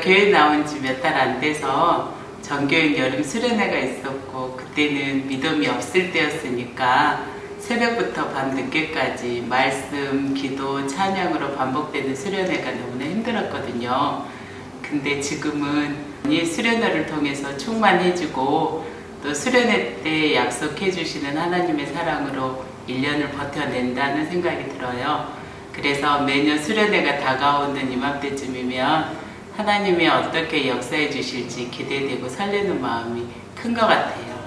교회 나온 지 몇 달 안 돼서 전교인 여름 수련회가 있었고 그때는 믿음이 없을 때였으니까 새벽부터 밤 늦게까지 말씀, 기도, 찬양으로 반복되는 수련회가 너무나 힘들었거든요. 근데 지금은 이 수련회를 통해서 충만해지고 또 수련회 때 약속해 주시는 하나님의 사랑으로 1년을 버텨낸다는 생각이 들어요. 그래서 매년 수련회가 다가오는 이맘때쯤이면 하나님이 어떻게 역사해 주실지 기대되고 설레는 마음이 큰 것 같아요.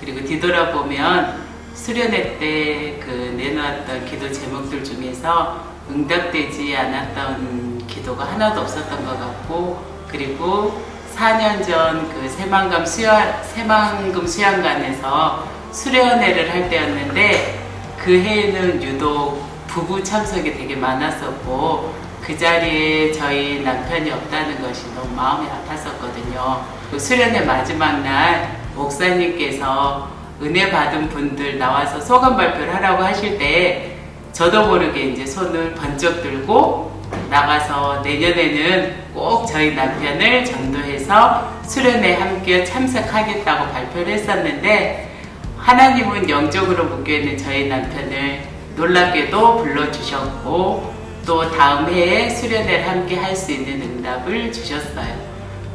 그리고 뒤돌아보면 수련회 때 그 내놓았던 기도 제목들 중에서 응답되지 않았던 기도가 하나도 없었던 것 같고 그리고 4년 전 그 새만금 수양, 새만금 수양관에서 수련회를 할 때였는데 그 해에는 유독 부부 참석이 되게 많았었고 그 자리에 저희 남편이 없다는 것이 너무 마음이 아팠었거든요. 그 수련회 마지막 날 목사님께서 은혜 받은 분들 나와서 소감 발표를 하라고 하실 때 저도 모르게 이제 손을 번쩍 들고 나가서 내년에는 꼭 저희 남편을 전도해서 수련회 함께 참석하겠다고 발표를 했었는데 하나님은 영적으로 묶여있는 저희 남편을 놀랍게도 불러주셨고 또 다음 해에 수련회를 함께 할 수 있는 응답을 주셨어요.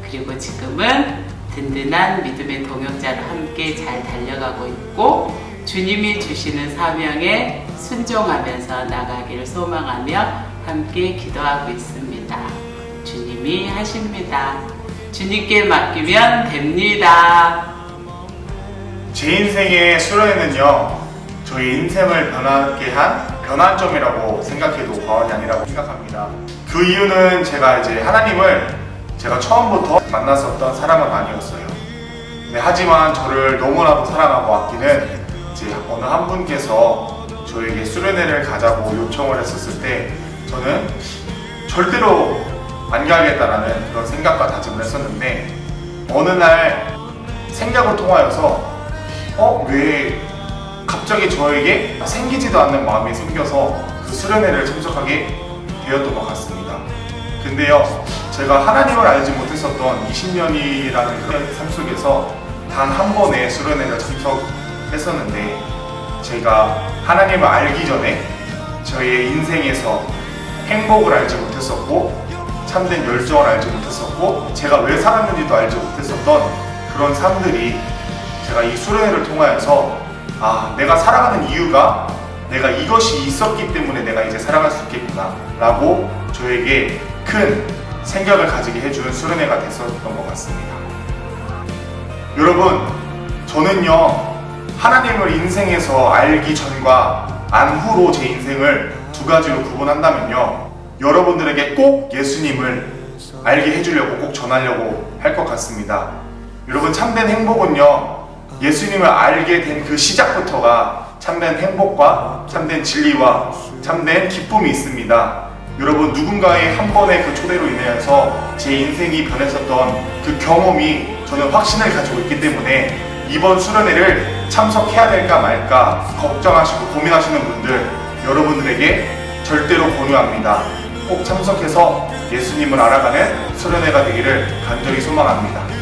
그리고 지금은 든든한 믿음의 동역자로 함께 잘 달려가고 있고 주님이 주시는 사명에 순종하면서 나가기를 소망하며 함께 기도하고 있습니다. 주님이 하십니다. 주님께 맡기면 됩니다. 제 인생의 수련회는요, 저희 인생을 변하게 한 변환점이라고 생각해도 과언이 아니라고 생각합니다. 그 이유는 제가 이제 하나님을 제가 처음부터 만났었던 사람은 아니었어요. 네, 하지만 저를 너무나도 사랑하고 아끼는 이제 어느 한 분께서 저에게 수련회를 가자고 요청을 했었을 때 저는 절대로 안 가겠다라는 그런 생각과 다짐을 했었는데 어느 날 생각을 통하여서 어? 왜 갑자기 저에게 생기지도 않는 마음이 생겨서 그 수련회를 참석하게 되었던 것 같습니다. 근데요, 제가 하나님을 알지 못했었던 20년이라는 그런 삶 속에서 단 한 번의 수련회를 참석했었는데 제가 하나님을 알기 전에 저의 인생에서 행복을 알지 못했었고 참된 열정을 알지 못했었고 제가 왜 살았는지도 알지 못했었던 그런 삶들이 제가 이 수련회를 통하여서 아 내가 살아가는 이유가 내가 이것이 있었기 때문에 내가 이제 살아갈 수 있겠구나 라고 저에게 큰 생각을 가지게 해준 수련회가 됐었던 것 같습니다. 여러분 저는요 하나님을 인생에서 알기 전과 안 후로 제 인생을 두 가지로 구분한다면요 여러분들에게 꼭 예수님을 알게 해주려고 꼭 전하려고 할 것 같습니다. 여러분 참된 행복은요 예수님을 알게 된 그 시작부터가 참된 행복과 참된 진리와 참된 기쁨이 있습니다. 여러분 누군가의 한 번의 그 초대로 인해서 제 인생이 변했었던 그 경험이 저는 확신을 가지고 있기 때문에 이번 수련회를 참석해야 될까 말까 걱정하시고 고민하시는 분들 여러분들에게 절대로 권유합니다. 꼭 참석해서 예수님을 알아가는 수련회가 되기를 간절히 소망합니다.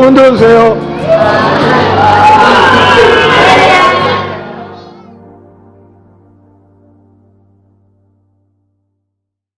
손 들어주세요.